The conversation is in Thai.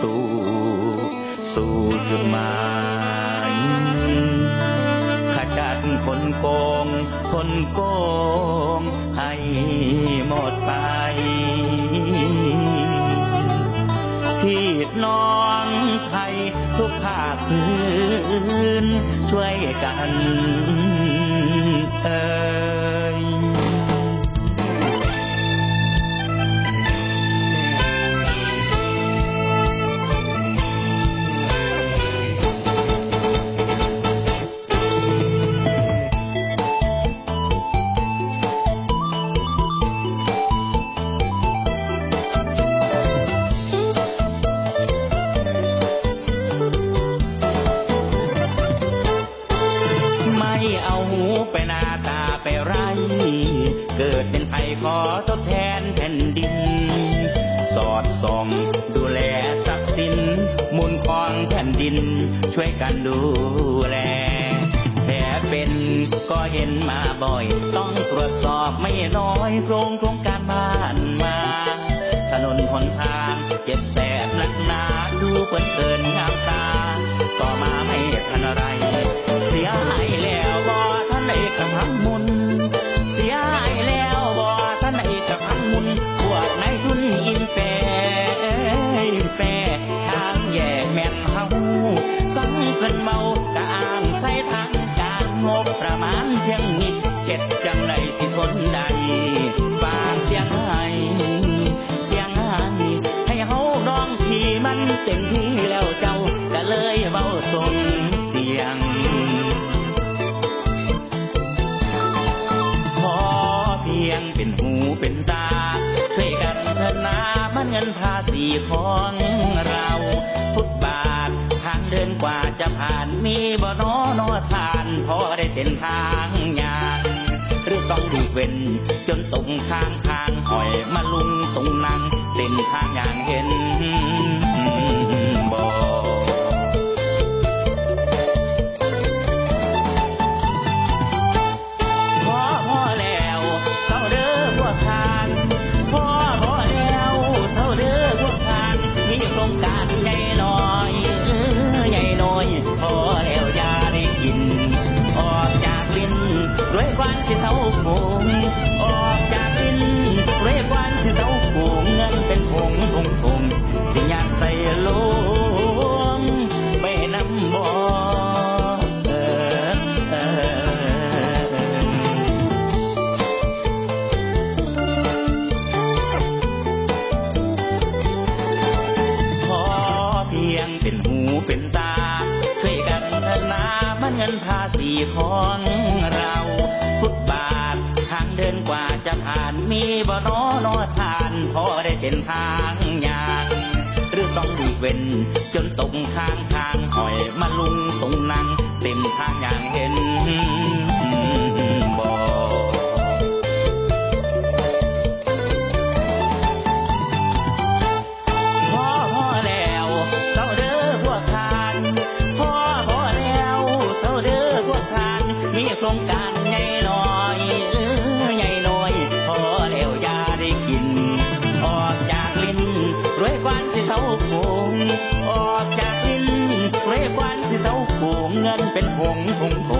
สู่ สู่จุดหมายขจัดคนโกง คนโกง ให้หมดไป พี่น้องไทยทุกภาคพื้นช่วยกัน ขอทดแทนแผ่นดิน สอดส่องดูแลทรัพย์สิน มูลของแผ่นดิน ช่วยกันดูแลแผลเป็นก็เห็นมาบ่อย ต้องตรวจสอบไม่น้อยโครงโครงการบ้านมา เพียงนิดเก็ดจังไรสิทนได้ฝากเสียงให้เสียงให้ให้เฮาร้องที่มันเต็มที่แล้วเจ้าก็เลยเว้าส่งเสียงพอเพียงเป็นหูเป็นตาช่วยกันเถิดนามันเงินภาษีของเราฟุตบาททางเดินกว่า มีบ่นอนอทานพอได้เป็นทางยางหรือต้องดีเว้นจนตรง ด้วยควันที่เท่าโขงออกจากลิ้นด้วยควันที่เท่าโขงเงินเป็นผงผงผงสิอยากใส่ลงไปน้ำบ่อเออเออพอเพียงเป็นหูเป็นตาช่วยกันเถิดนามันเงินภาษีของ มีบ่นอนอทานพอได้เป็นทางอย่าง หรือต้องดีเว้นจนตรงข้าง ออ